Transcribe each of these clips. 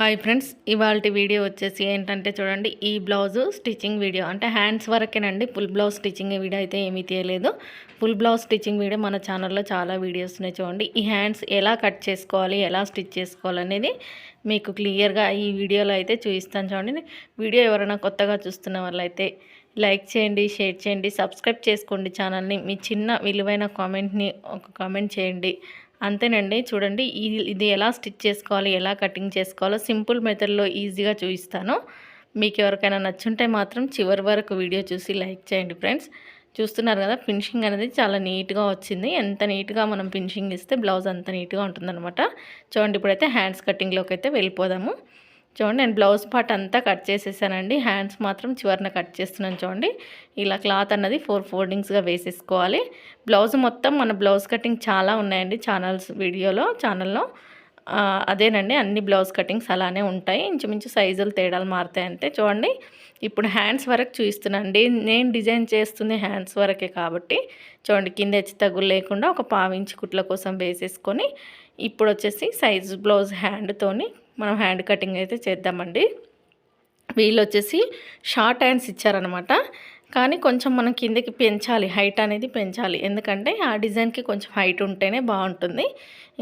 Hi friends ఇవాళ video వచ్చేసి ఏంటంటే చూడండి ఈ బ్లౌజ్ స్టిచ్చింగ్ వీడియో. అంటే హ్యాండ్స్ వరకేనండి ఫుల్ బ్లౌజ్ స్టిచ్చింగ్ వీడియో అయితే ఏమీ తీయలేదు. ఫుల్ బ్లౌజ్ స్టిచ్చింగ్ వీడియో మన ఛానల్లో చాలా వీడియోస్ ఉన్నాయి చూడండి. ఈ హ్యాండ్స్ ఎలా కట్ చేసుకోవాలి ఎలా స్టిచ్ చేసుకోవాలి అనేది మీకు క్లియర్గా ఈ వీడియోలో అయితే చూపిస్తాను చూడండి. వీడియో ఎవరైనా కొత్తగా చూస్తున్న వాళ్ళైతే లైక్ చేయండి షేర్ చేయండి సబ్స్క్రైబ్ చేసుకోండి ఛానల్ని. మీ చిన్న విలువైన కామెంట్ని ఒక కామెంట్ చేయండి. అంతేనండి. చూడండి ఇది ఇది ఎలా స్టిచ్ చేసుకోవాలి ఎలా కటింగ్ చేసుకోవాలో సింపుల్ మెథడ్లో ఈజీగా చూపిస్తాను. మీకు ఎవరికైనా నచ్చుంటే మాత్రం చివరి వరకు వీడియో చూసి లైక్ చేయండి ఫ్రెండ్స్. చూస్తున్నారు కదా ఫినిషింగ్ అనేది చాలా నీట్గా వచ్చింది. ఎంత నీట్గా మనం ఫినిషింగ్ ఇస్తే బ్లౌజ్ అంత నీట్గా ఉంటుందన్నమాట. చూడండి ఇప్పుడైతే హ్యాండ్స్ కటింగ్లోకి అయితే వెళ్ళిపోదాము. చూడండి నేను బ్లౌజ్ పార్ట్ అంతా కట్ చేసేసానండి. హ్యాండ్స్ మాత్రం చివరిన కట్ చేస్తున్నాను చూడండి. ఇలా క్లాత్ అన్నది ఫోర్ ఫోల్డింగ్స్గా వేసేసుకోవాలి. బ్లౌజ్ మొత్తం మన బ్లౌజ్ కటింగ్ చాలా ఉన్నాయండి ఛానల్స్ వీడియోలో ఛానల్లో. అదేనండి అన్ని బ్లౌజ్ కటింగ్స్ అలానే ఉంటాయి. ఇంచుమించు సైజులు తేడాలు మారుతాయి అంతే చూడండి. ఇప్పుడు హ్యాండ్స్ వరకు చూపిస్తున్నానండి. నేను డిజైన్ చేస్తుంది హ్యాండ్స్ వరకే కాబట్టి చూడండి కింద హెచ్చు తగ్గులు లేకుండా ఒక పావించి కుట్ల కోసం వేసేసుకొని ఇప్పుడు వచ్చేసి సైజ్ బ్లౌజ్ హ్యాండ్తోని మనం హ్యాండ్ కటింగ్ అయితే చేద్దామండి. వీళ్ళు వచ్చేసి షార్ట్ హ్యాండ్స్ ఇచ్చారనమాట కానీ కొంచెం మనం కిందకి పెంచాలి హైట్ అనేది పెంచాలి. ఎందుకంటే ఆ డిజైన్కి కొంచెం హైట్ ఉంటేనే బాగుంటుంది.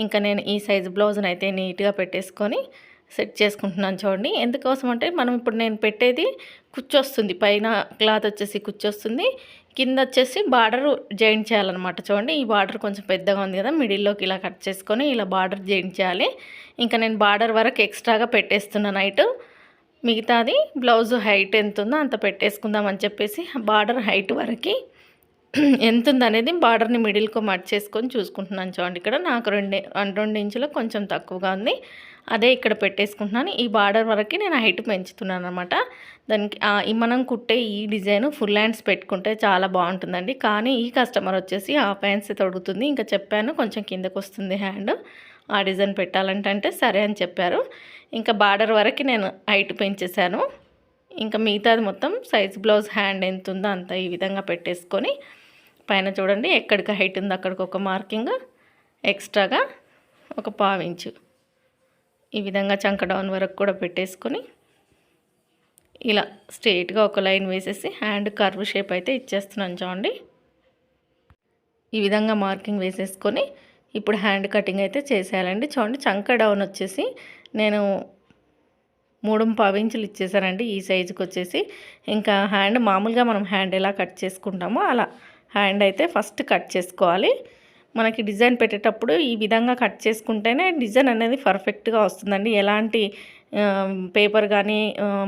ఇంకా నేను ఈ సైజ్ బ్లౌజ్ని అయితే నీట్గా పెట్టేసుకొని సెట్ చేసుకుంటున్నాను చూడండి. ఎందుకోసం అంటే మనం ఇప్పుడు నేను పెట్టేది కుచ్చొస్తుంది పైన క్లాత్ వచ్చేసి కుచ్చొస్తుంది కింద వచ్చేసి బార్డర్ జాయింట్ చేయాలన్నమాట. చూడండి ఈ బార్డర్ కొంచెం పెద్దగా ఉంది కదా మిడిల్లోకి ఇలా కట్ చేసుకొని ఇలా బార్డర్ జాయింట్ చేయాలి. ఇంకా నేను బార్డర్ వరకు ఎక్స్ట్రాగా పెట్టేస్తున్నాను నైట్. మిగతాది బ్లౌజ్ హైట్ ఎంత ఉందో అంత పెట్టేసుకుందాం అని చెప్పేసి బార్డర్ హైట్ వరకు ఎంత ఉందనేది బార్డర్ని మిడిల్కో మట్ చేసుకొని చూసుకుంటున్నాను చూడండి ఇక్కడ. నాకు రెండు రెండు ఇంచులు కొంచెం తక్కువగా ఉంది. అదే ఇక్కడ పెట్టేసుకుంటున్నాను. ఈ బార్డర్ వరకు నేను హైట్ పెంచుతున్నాను అనమాట దానికి మనం కుట్టే ఈ డిజైన్ ఫుల్ హ్యాండ్స్ పెట్టుకుంటే చాలా బాగుంటుందండి. కానీ ఈ కస్టమర్ వచ్చేసి హాఫ్ హ్యాండ్స్ తొడుగుతుంది. ఇంకా చెప్పాను కొంచెం కిందకు వస్తుంది హ్యాండ్. ఆ డిజైన్ పెట్టాలంటే సరే అని చెప్పారు. ఇంకా బార్డర్ వరకు నేను హైట్ పెంచేశాను. ఇంకా మిగతాది మొత్తం సైజ్ బ్లౌజ్ హ్యాండ్ ఎంత ఉందో అంత ఈ విధంగా పెట్టేసుకొని పైన చూడండి ఎక్కడికి హైట్ ఉందో అక్కడికి ఒక మార్కింగ్ ఎక్స్ట్రాగా ఒక పావించు ఈ విధంగా చంక డౌన్ వరకు కూడా పెట్టేసుకొని ఇలా స్ట్రెయిట్గా ఒక లైన్ వేసేసి హ్యాండ్ కర్వ్ షేప్ అయితే ఇచ్చేస్తున్నాను చూడండి. ఈ విధంగా మార్కింగ్ వేసేసుకొని ఇప్పుడు హ్యాండ్ కటింగ్ అయితే చేసేయాలండి. చూడండి చంక డౌన్ వచ్చేసి నేను మూడు పావించులు ఇచ్చేసానండి ఈ సైజుకి వచ్చేసి. ఇంకా హ్యాండ్ మామూలుగా మనం హ్యాండ్ ఎలా కట్ చేసుకుంటామో అలా హ్యాండ్ అయితే ఫస్ట్ కట్ చేసుకోవాలి. మనకి డిజైన్ పెట్టేటప్పుడు ఈ విధంగా కట్ చేసుకుంటేనే డిజైన్ అనేది పర్ఫెక్ట్గా వస్తుందండి. ఎలాంటి పేపర్ కానీ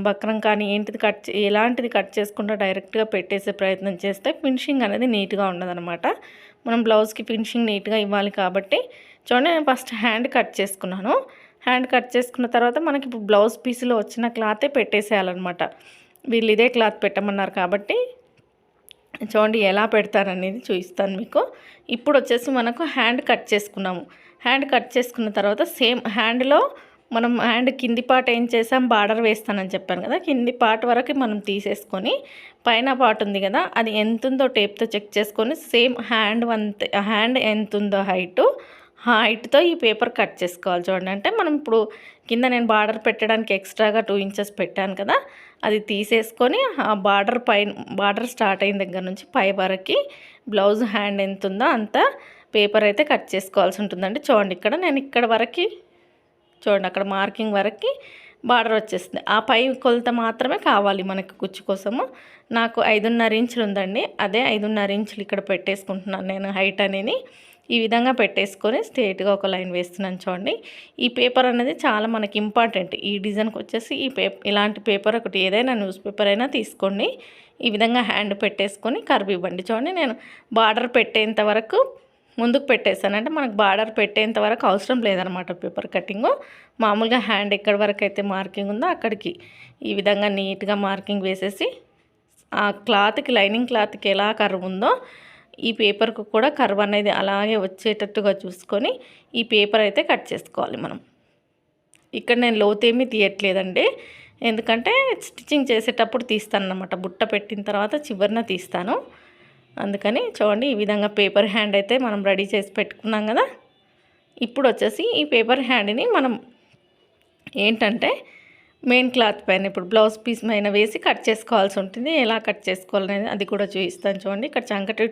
బక్రం కానీ ఏంటిది కట్ ఎలాంటిది కట్ చేసుకుంటూ డైరెక్ట్గా పెట్టేసే ప్రయత్నం చేస్తే ఫినిషింగ్ అనేది నీట్గా ఉండదనమాట మనం బ్లౌజ్కి ఫినిషింగ్ నీట్గా ఇవ్వాలి కాబట్టి. చూడండి నేను ఫస్ట్ హ్యాండ్ కట్ చేసుకున్నాను. హ్యాండ్ కట్ చేసుకున్న తర్వాత మనకి ఇప్పుడు బ్లౌజ్ పీస్లో వచ్చిన క్లాతే పెట్టేసేయాలన్నమాట. వీళ్ళు ఇదే క్లాత్ పెట్టమన్నారు కాబట్టి చూడండి ఎలా పెడతారనేది చూపిస్తాను మీకు. ఇప్పుడు వచ్చేసి మనకు హ్యాండ్ కట్ చేసుకున్నాము. హ్యాండ్ కట్ చేసుకున్న తర్వాత సేమ్ హ్యాండ్లో మనం హ్యాండ్ కింది పార్ట్ ఏం చేసాం? బార్డర్ వేస్తానని చెప్పాను కదా. కింది పార్ట్ వరకు మనం తీసేసుకొని పైన పార్ట్ ఉంది కదా అది ఎంత ఉందో టేప్తో చెక్ చేసుకొని సేమ్ హ్యాండ్ వన్ హ్యాండ్ ఎంత ఉందో హైటు హైట్తో ఈ పేపర్ కట్ చేసుకోవాలి చూడండి. అంటే మనం ఇప్పుడు కింద నేను బార్డర్ పెట్టడానికి ఎక్స్ట్రాగా టూ ఇంచెస్ పెట్టాను కదా అది తీసేసుకొని ఆ బార్డర్ పైన బార్డర్ స్టార్ట్ అయిన దగ్గర నుంచి పై వరకు బ్లౌజ్ హ్యాండ్ ఎంత ఉందో అంత పేపర్ అయితే కట్ చేసుకోవాల్సి ఉంటుందండి. చూడండి ఇక్కడ నేను ఇక్కడ వరకు చూడండి అక్కడ మార్కింగ్ వరకు బార్డర్ వచ్చేస్తుంది. ఆ పై కొలత మాత్రమే కావాలి మనకి కుచ్చు కోసము. నాకు ఐదున్నర ఇంచులు ఉందండి. అదే ఐదున్నర ఇంచులు ఇక్కడ పెట్టేసుకుంటున్నాను నేను హైట్ అనేది ఈ విధంగా పెట్టేసుకొని స్ట్రేట్గా ఒక లైన్ వేస్తున్నాను చూడండి. ఈ పేపర్ అనేది చాలా మనకి ఇంపార్టెంట్. ఈ డిజైన్కి వచ్చేసి ఈ పేపర్ ఇలాంటి పేపర్ ఒకటి ఏదైనా న్యూస్ పేపర్ అయినా తీసుకోండి. ఈ విధంగా హ్యాండ్ పెట్టేసుకొని కర్వ్ ఇవ్వండి. చూడండి నేను బార్డర్ పెట్టేంత వరకు ముందుకు పెట్టేస్తాను అంటే మనకు బార్డర్ పెట్టేంత వరకు అవసరం లేదనమాట పేపర్ కటింగ్. మామూలుగా హ్యాండ్ ఎక్కడి వరకు అయితే మార్కింగ్ ఉందో అక్కడికి. ఈ విధంగా నీట్గా మార్కింగ్ వేసేసి ఆ క్లాత్కి లైనింగ్ క్లాత్కి ఎలా కర్వ్ ఉందో ఈ పేపర్కు కూడా కర్వ్ అనేది అలాగే వచ్చేటట్టుగా చూసుకొని ఈ పేపర్ అయితే కట్ చేసుకోవాలి మనం. ఇక్కడ నేను లోతేమీ తీయట్లేదండి. ఎందుకంటే స్టిచ్చింగ్ చేసేటప్పుడు తీస్తాను అనమాట బుట్ట పెట్టిన తర్వాత చివరిన తీస్తాను. అందుకని చూడండి ఈ విధంగా పేపర్ హ్యాండ్ అయితే మనం రెడీ చేసి పెట్టుకున్నాం కదా. ఇప్పుడు వచ్చేసి ఈ పేపర్ హ్యాండ్ని మనం ఏంటంటే మెయిన్ క్లాత్ పైన ఇప్పుడు బ్లౌజ్ పీస్ పైన వేసి కట్ చేసుకోవాల్సి ఉంటుంది. ఎలా కట్ చేసుకోవాలనేది అది కూడా చూపిస్తాను చూడండి. ఇక్కడ చంకటి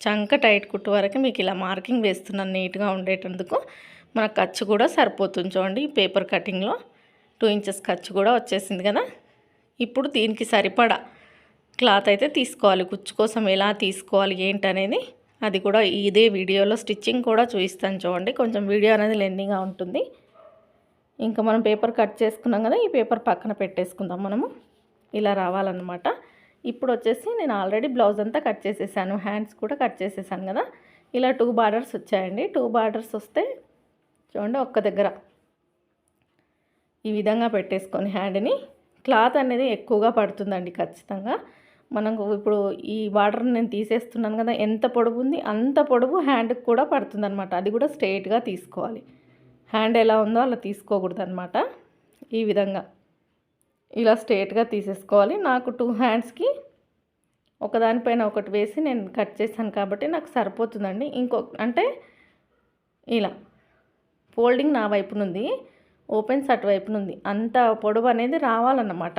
చంక టైట్ కుట్టు వరకు మీకు ఇలా మార్కింగ్ వేస్తున్నాను నీట్గా ఉండేటందుకు. మన ఖర్చు కూడా సరిపోతుంది చూడండి ఈ పేపర్ కటింగ్లో. టూ ఇంచెస్ ఖర్చు కూడా వచ్చేసింది కదా. ఇప్పుడు దీనికి సరిపడా క్లాత్ అయితే తీసుకోవాలి. కుచ్చు కోసం ఎలా తీసుకోవాలి ఏంటనేది అది కూడా ఇదే వీడియోలో స్టిచ్చింగ్ కూడా చూపిస్తాను చూడండి. కొంచెం వీడియో అనేది లెండింగ్గా ఉంటుంది. ఇంకా మనం పేపర్ కట్ చేసుకున్నాం కదా ఈ పేపర్ పక్కన పెట్టేసుకుందాం మనము. ఇలా రావాలన్నమాట. ఇప్పుడు వచ్చేసి నేను ఆల్రెడీ బ్లౌజ్ అంతా కట్ చేసేసాను హ్యాండ్స్ కూడా కట్ చేసేసాను కదా. ఇలా టూ బార్డర్స్ వచ్చాయండి. టూ బార్డర్స్ వస్తే చూడండి ఒక్క దగ్గర ఈ విధంగా పెట్టేసుకొని హ్యాండ్ని. క్లాత్ అనేది ఎక్కువగా పడుతుందండి ఖచ్చితంగా. మనకు ఇప్పుడు ఈ బార్డర్ నేను తీసేస్తున్నాను కదా ఎంత పొడవు ఉంది అంత పొడవు హ్యాండ్కి కూడా పడుతుందనమాట అది కూడా స్ట్రైట్గా తీసుకోవాలి. హ్యాండ్ ఎలా ఉందో అలా తీసుకోకూడదు అనమాట ఈ విధంగా. ఇలా స్ట్రేట్గా తీసేసుకోవాలి. నాకు టూ హ్యాండ్స్కి ఒకదానిపైన ఒకటి వేసి నేను కట్ చేశాను కాబట్టి నాకు సరిపోతుందండి. ఇంకో అంటే ఇలా ఫోల్డింగ్ నా వైపునుంది ఓపెన్స్ అటువైపునుంది అంత పొడవు అనేది రావాలన్నమాట.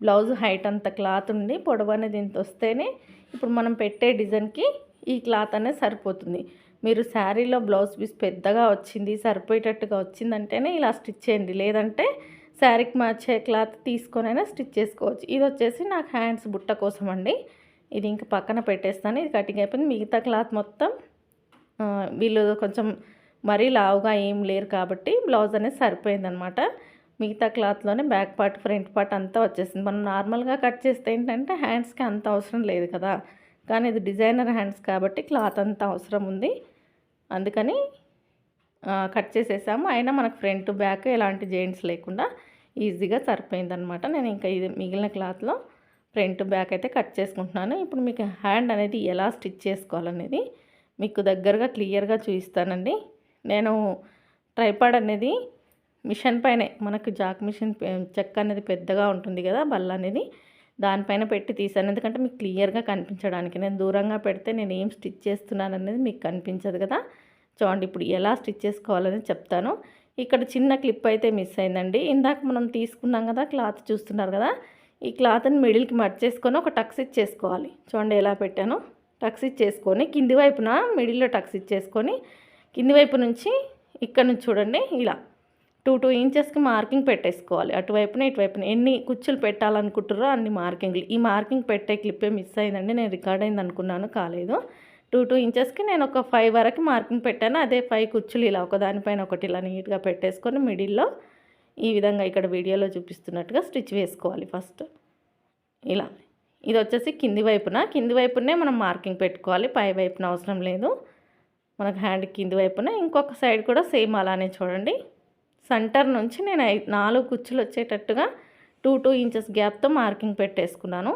బ్లౌజ్ హైట్ అంత క్లాత్ ఉండి పొడవు అనేది ఇంత వస్తేనే ఇప్పుడు మనం పెట్టే డిజైన్కి ఈ క్లాత్ అనేది సరిపోతుంది. మీరు శారీలో బ్లౌజ్ పీస్ పెద్దగా వచ్చింది సరిపోయేటట్టుగా వచ్చిందంటేనే ఇలా స్టిచ్ చేయండి. లేదంటే శారీకి మార్చే క్లాత్ తీసుకొనైనా స్టిచ్ చేసుకోవచ్చు. ఇది వచ్చేసి నాకు హ్యాండ్స్ బుట్ట కోసం అండి. ఇది ఇంక పక్కన పెట్టేస్తాను. ఇది కటింగ్ అయిపోయింది. మిగతా క్లాత్ మొత్తం వీళ్ళు కొంచెం మరీ లావుగా ఏం లేరు కాబట్టి బ్లౌజ్ అనేది సరిపోయిందనమాట. మిగతా క్లాత్లోనే బ్యాక్ పార్ట్ ఫ్రంట్ పార్ట్ అంతా వచ్చేసింది. మనం నార్మల్గా కట్ చేస్తే ఏంటంటే హ్యాండ్స్కి అంత అవసరం లేదు కదా. కానీ ఇది డిజైనర్ హ్యాండ్స్ కాబట్టి క్లాత్ అంతా అవసరం ఉంది. అందుకని కట్ చేసేసాము. అయినా మనకు ఫ్రంట్ బ్యాక్ ఎలాంటి జెయింట్స్ లేకుండా ఈజీగా సరిపోయిందనమాట నేను ఇంకా ఇది మిగిలిన క్లాత్లో ఫ్రంట్ బ్యాక్ అయితే కట్ చేసుకుంటున్నాను. ఇప్పుడు మీకు హ్యాండ్ అనేది ఎలా స్టిచ్ చేసుకోవాలనేది మీకు దగ్గరగా క్లియర్గా చూపిస్తానండి. నేను ట్రైపాడ్ అనేది మిషన్ పైనే మనకు జాక్ మిషన్ చెక్క అనేది పెద్దగా ఉంటుంది కదా బల్ల అనేది దానిపైన పెట్టి తీసాను ఎందుకంటే మీకు క్లియర్గా కనిపించడానికి నేను దూరంగా పెడితే నేను ఏం స్టిచ్ చేస్తున్నాను అనేది మీకు కనిపించదు కదా. చూడండి ఇప్పుడు ఎలా స్టిచ్ చేసుకోవాలని చెప్తాను. ఇక్కడ చిన్న క్లిప్ అయితే మిస్ అయిందండి. ఇందాక మనం తీసుకున్నాం కదా క్లాత్ చూస్తున్నారు కదా ఈ క్లాత్ని మిడిల్కి మర్చేసుకొని ఒక టక్స్ ఇచ్చేసుకోవాలి చూడండి ఎలా పెట్టాను. టక్స్ ఇచ్చేసుకొని కింది వైపున మిడిల్లో టక్స్ ఇచ్చేసుకొని కింది వైపు నుంచి ఇక్కడ నుంచి చూడండి ఇలా టూ టూ ఇంచెస్కి మార్కింగ్ పెట్టేసుకోవాలి. అటువైపున ఇటువైపున ఎన్ని కుచ్చులు పెట్టాలనుకుంటారో అన్ని మార్కింగ్లు. ఈ మార్కింగ్ పెట్టే క్లిప్పే మిస్ అయిందండి. నేను రికార్డ్ అయింది అనుకున్నాను కాలేదు. టూ టూ ఇంచెస్కి నేను ఒక ఫైవ్ వరకు మార్కింగ్ పెట్టాను. అదే ఫైవ్ కుచ్చులు ఇలా ఒక దానిపైన ఒకటి ఇలా నీట్గా పెట్టేసుకొని మిడిల్లో ఈ విధంగా ఇక్కడ వీడియోలో చూపిస్తున్నట్టుగా స్టిచ్ వేసుకోవాలి ఫస్ట్. ఇలా. ఇది వచ్చేసి కింది వైపున. కింది వైపునే మనం మార్కింగ్ పెట్టుకోవాలి. పై వైపున అవసరం లేదు. మనకు హ్యాండ్ కింది వైపున. ఇంకొక సైడ్ కూడా సేమ్ అలానే చూడండి. సెంటర్ నుంచి నేను నాలుగు కుచ్చులు వచ్చేటట్టుగా టూ టూ ఇంచెస్ గ్యాప్తో మార్కింగ్ పెట్టేసుకున్నాను.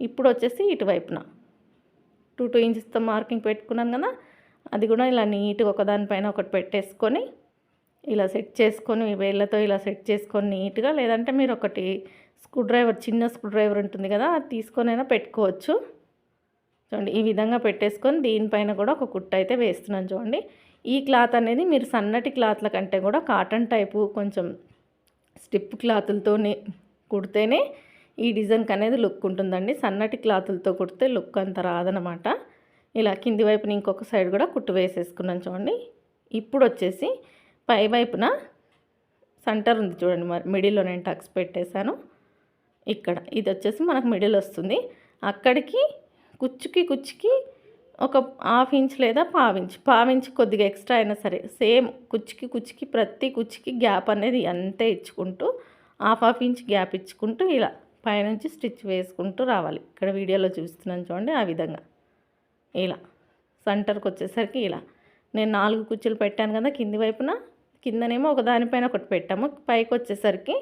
ఇప్పుడు వచ్చేసి ఇటువైపున టూ టూ ఇంచెస్తో మార్కింగ్ పెట్టుకున్నాను కదా అది కూడా ఇలా నీట్గా ఒకదానిపైన ఒకటి పెట్టేసుకొని ఇలా సెట్ చేసుకొని వేళ్ళతో ఇలా సెట్ చేసుకొని నీట్గా లేదంటే మీరు ఒకటి స్క్రూ డ్రైవర్ చిన్న స్క్రూ డ్రైవర్ ఉంటుంది కదా అది తీసుకొనైనా పెట్టుకోవచ్చు. చూడండి ఈ విధంగా పెట్టేసుకొని దీనిపైన కూడా ఒక కుట్ట అయితే వేస్తున్నాను చూడండి. ఈ క్లాత్ అనేది మీరు సన్నటి క్లాత్ల కంటే కూడా కాటన్ టైపు కొంచెం స్టిప్ క్లాతులతోనే కుడితేనే ఈ డిజైన్కి అనేది లుక్ ఉంటుందండి. సన్నటి క్లాతులతో కుడితే లుక్ అంత రాదనమాట. ఇలా కింది వైపున ఇంకొక సైడ్ కూడా కుట్టు వేసేసుకున్నాను చూడండి. ఇప్పుడు వచ్చేసి పై వైపున సెంటర్ ఉంది చూడండి మరి. మిడిల్లో నేను టక్స్ పెట్టేశాను. ఇక్కడ. ఇది వచ్చేసి మనకు మిడిల్ వస్తుంది. అక్కడికి కుచ్చుకి కుచ్చుకి ఒక హాఫ్ ఇంచ్ లేదా పావించ్ పావించ్ కొద్దిగా ఎక్స్ట్రా అయినా సరే. సేమ్ కుచ్చికి కుచ్చికి ప్రతి కుచ్చికి గ్యాప్ అనేది అంతే ఇచ్చుకుంటూ హాఫ్ హాఫ్ ఇంచ్ గ్యాప్ ఇచ్చుకుంటూ ఇలా పైనుంచి స్టిచ్ వేసుకుంటూ రావాలి. ఇక్కడ వీడియోలో చూస్తున్నాను చూడండి ఆ విధంగా. ఇలా. సెంటర్కి వచ్చేసరికి ఇలా. నేను నాలుగు కుచ్చులు పెట్టాను కదా కింది వైపున. కిందనేమో ఒక దానిపైన ఒకటి పెట్టాము. పైకి వచ్చేసరికి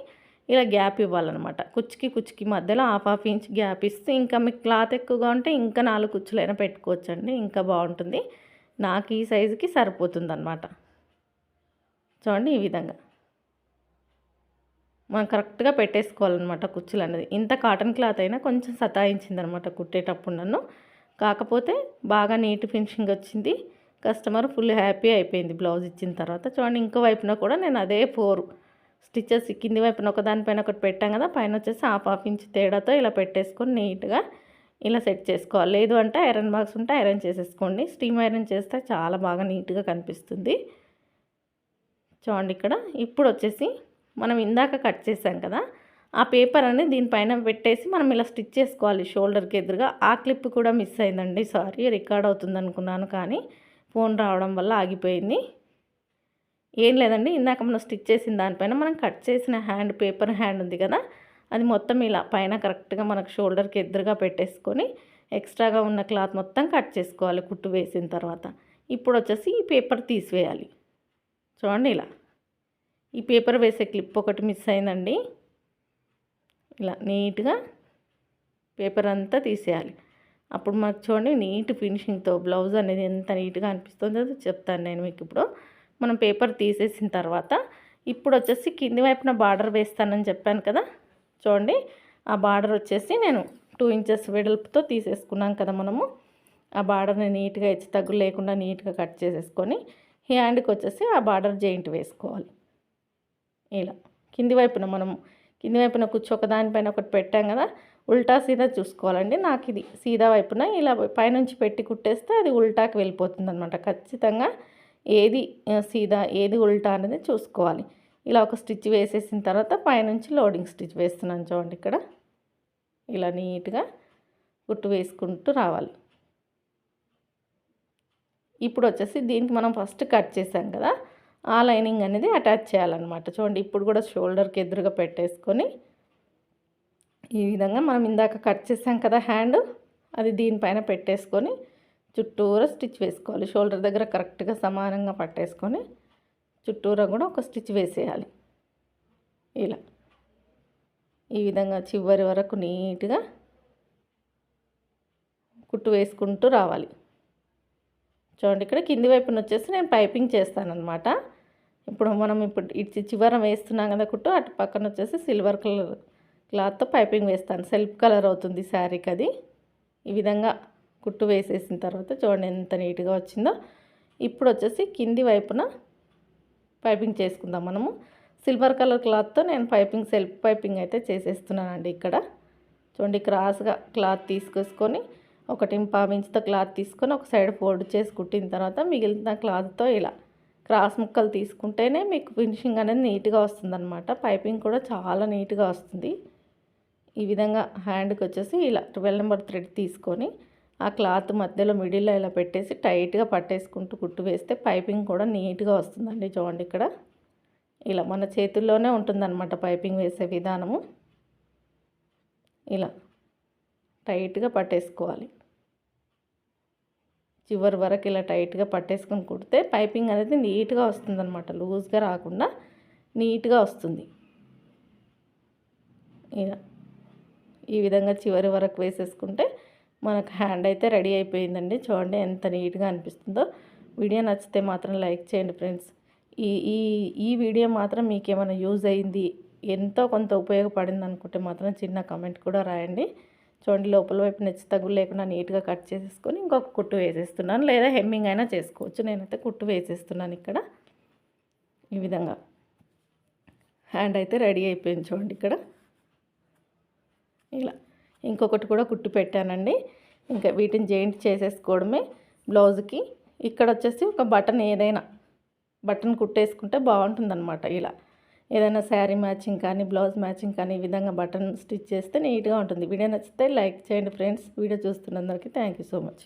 ఇలా గ్యాప్ ఇవ్వాలన్నమాట. కుచ్చుకి కుచ్చుకి మధ్యలో హాఫ్ హాఫ్ ఇంచ్ గ్యాప్ ఇస్తే ఇంకా మీకు క్లాత్ ఎక్కువగా ఉంటే ఇంకా నాలుగు కుచ్చులైనా పెట్టుకోవచ్చండి. ఇంకా బాగుంటుంది. నాకు ఈ సైజుకి సరిపోతుంది అనమాట చూడండి ఈ విధంగా. మనం కరెక్ట్గా పెట్టేసుకోవాలన్నమాట కుచ్చులు అనేది ఇంత కాటన్ క్లాత్ అయినా కొంచెం సతాయించింది అనమాట కుట్టేటప్పుడు నన్ను. కాకపోతే బాగా నీట్ ఫినిషింగ్ వచ్చింది. కస్టమర్ ఫుల్ హ్యాపీ అయిపోయింది బ్లౌజ్ ఇచ్చిన తర్వాత. చూడండి ఇంకో వైపున కూడా నేను అదే ఫోర్ స్టిచ్చెస్ కింది వైపున ఒక దానిపైన ఒకటి పెట్టాం కదా పైన వచ్చేసి హాఫ్ హాఫ్ ఇంచ్ తేడాతో ఇలా పెట్టేసుకొని నీట్గా ఇలా సెట్ చేసుకోవాలి. లేదు అంటే ఐరన్ బాక్స్ ఉంటే ఐరన్ చేసేసుకోండి. స్టీమ్ ఐరన్ చేస్తే చాలా బాగా నీట్గా కనిపిస్తుంది. చూడండి ఇక్కడ. ఇప్పుడు వచ్చేసి మనం ఇందాక కట్ చేసాం కదా ఆ పేపర్ అనేది దీనిపైన పెట్టేసి మనం ఇలా స్టిచ్ చేసుకోవాలి. షోల్డర్కి ఎదురుగా ఆ క్లిప్ కూడా మిస్ అయిందండి. సారీ రికార్డ్ అవుతుంది అనుకున్నాను కానీ ఫోన్ రావడం వల్ల ఆగిపోయింది. ఏం లేదండి ఇందాక మనం స్టిచ్ చేసిన దానిపైన మనం కట్ చేసిన హ్యాండ్ పేపర్ హ్యాండ్ ఉంది కదా అది మొత్తం ఇలా పైన కరెక్ట్గా మనకు షోల్డర్కి ఎదురుగా పెట్టేసుకొని ఎక్స్ట్రాగా ఉన్న క్లాత్ మొత్తం కట్ చేసుకోవాలి కుట్టు వేసిన తర్వాత. ఇప్పుడు వచ్చేసి ఈ పేపర్ తీసివేయాలి. చూడండి ఇలా. ఈ పేపర్ వేసే క్లిప్ ఒకటి మిస్ అయిందండి. ఇలా నీట్గా పేపర్ అంతా తీసేయాలి. అప్పుడు మనకు చూడండి నీట్ ఫినిషింగ్తో బ్లౌజ్ అనేది ఎంత నీట్గా అనిపిస్తుందో చెప్తాను నేను మీకు ఇప్పుడు. మనం పేపర్ తీసేసిన తర్వాత ఇప్పుడు వచ్చేసి కింది వైపున బార్డర్ వేస్తానని చెప్పాను కదా. చూడండి ఆ బార్డర్ వచ్చేసి నేను టూ ఇంచెస్ వెడల్పుతో తీసేసుకున్నాం కదా మనము. ఆ బార్డర్ని నీట్గా హెచ్చు తగ్గు లేకుండా నీట్గా కట్ చేసేసుకొని హ్యాండ్కి వచ్చేసి ఆ బార్డర్ జాయింట్ వేసుకోవాలి. ఇలా. కింది వైపున మనము కింది వైపున కూర్చో ఒక దానిపైన ఒకటి పెట్టాం కదా ఉల్టా సీదా చూసుకోవాలండి. నాకు ఇది సీదా వైపున ఇలా పైనుంచి పెట్టి కుట్టేస్తే అది ఉల్టాకి వెళ్ళిపోతుంది అనమాట ఖచ్చితంగా ఏది సీదా ఏది ఉల్టా అనేది చూసుకోవాలి. ఇలా ఒక స్టిచ్ వేసేసిన తర్వాత పైనుంచి లోడింగ్ స్టిచ్ వేస్తున్నాను చూడండి ఇక్కడ. ఇలా నీట్గా కుట్టు వేసుకుంటూ రావాలి. ఇప్పుడు వచ్చేసి దీనికి మనం ఫస్ట్ కట్ చేసాం కదా ఆ లైనింగ్ అనేది అటాచ్ చేయాలన్నమాట. చూడండి ఇప్పుడు కూడా షోల్డర్కి ఎదురుగా పెట్టేసుకొని ఈ విధంగా మనం ఇందాక కట్ చేసాం కదా హ్యాండ్ అది దీనిపైన పెట్టేసుకొని చుట్టూరా స్టిచ్ వేసుకోవాలి. షోల్డర్ దగ్గర కరెక్ట్గా సమానంగా పట్టేసుకొని చుట్టూరా కూడా ఒక స్టిచ్ వేసేయాలి. ఇలా. ఈ విధంగా చివరి వరకు నీట్గా కుట్టు వేసుకుంటూ రావాలి. చూడండి ఇక్కడ కింది వైపున వచ్చేసి నేను పైపింగ్ చేస్తానమాట ఇప్పుడు మనం ఇప్పుడు ఇటు చివరం వేస్తున్నాం కదా కుట్టు అటు పక్కన వచ్చేసి సిల్వర్ కలర్ క్లాత్తో పైపింగ్ వేస్తాను. సెల్ఫ్ కలర్ అవుతుంది శారీకి అది. ఈ విధంగా కుట్టు వేసేసిన తర్వాత చూడండి ఎంత నీట్గా వచ్చిందో. ఇప్పుడు వచ్చేసి కింది వైపున పైపింగ్ చేసుకుందాం మనము. సిల్వర్ కలర్ క్లాత్తో నేను పైపింగ్ సెల్ఫ్ పైపింగ్ అయితే చేసేస్తున్నానండి ఇక్కడ. చూడండి క్రాస్గా క్లాత్ తీసుకొసుకొని ఒకటి ఇంచుతో క్లాత్ తీసుకొని ఒక సైడ్ ఫోల్డ్ చేసి కుట్టిన తర్వాత మిగిలిన క్లాత్తో ఇలా క్రాస్ ముక్కలు తీసుకుంటేనే మీకు ఫినిషింగ్ అనేది నీట్గా వస్తుందన్నమాట. పైపింగ్ కూడా చాలా నీట్గా వస్తుంది. ఈ విధంగా హ్యాండ్కి వచ్చేసి ఇలా ట్వెల్వ్ నెంబర్ థ్రెడ్ తీసుకొని ఆ క్లాత్ మధ్యలో మిడిల్లో ఇలా పెట్టేసి టైట్గా పట్టేసుకుంటూ కుట్టు వేస్తే పైపింగ్ కూడా నీట్గా వస్తుందండి చూడండి ఇక్కడ. ఇలా మన చేతుల్లోనే ఉంటుందన్నమాట పైపింగ్ వేసే విధానము. ఇలా టైట్గా పట్టేసుకోవాలి. చివరి వరకు ఇలా టైట్గా పట్టేసుకొని కుడితే పైపింగ్ అనేది నీట్గా వస్తుందన్నమాట. లూజ్గా రాకుండా నీట్గా వస్తుంది. ఇలా ఈ విధంగా చివరి వరకు వేసేసుకుంటే మనకు హ్యాండ్ అయితే రెడీ అయిపోయిందండి. చూడండి ఎంత నీట్గా అనిపిస్తుందో. వీడియో నచ్చితే మాత్రం లైక్ చేయండి ఫ్రెండ్స్. ఈ ఈ ఈ వీడియో మాత్రం మీకు ఏమైనా యూజ్ అయింది ఎంతో కొంత ఉపయోగపడింది అనుకుంటే మాత్రం చిన్న కమెంట్ కూడా రాయండి. చూడండి లోపల వైపు నెచ్చి తగులు లేకుండా నీట్గా కట్ చేసేసుకొని ఇంకొక కుట్టు వేసేస్తున్నాను. లేదా హెమ్మింగ్ అయినా చేసుకోవచ్చు. నేనైతే కుట్టు వేసేస్తున్నాను ఇక్కడ. ఈ విధంగా. హ్యాండ్ అయితే రెడీ అయిపోయింది చూడండి ఇక్కడ. ఇలా. ఇంకొకటి కూడా కుట్టు పెట్టానండి. ఇంకా వీటిని జాయింట్ చేసేసుకోవడమే బ్లౌజ్కి. ఇక్కడ వచ్చేసి ఒక బటన్ ఏదైనా. బటన్ కుట్టేసుకుంటే బాగుంటుందన్నమాట. ఇలా. ఏదైనా శారీ మ్యాచింగ్ కానీ బ్లౌజ్ మ్యాచింగ్ కానీ ఈ విధంగా బటన్ స్టిచ్ చేస్తే నీట్గా ఉంటుంది. వీడియో నచ్చితే లైక్ చేయండి ఫ్రెండ్స్. వీడియో చూస్తున్నందరికీ థ్యాంక్ యూ సో మచ్.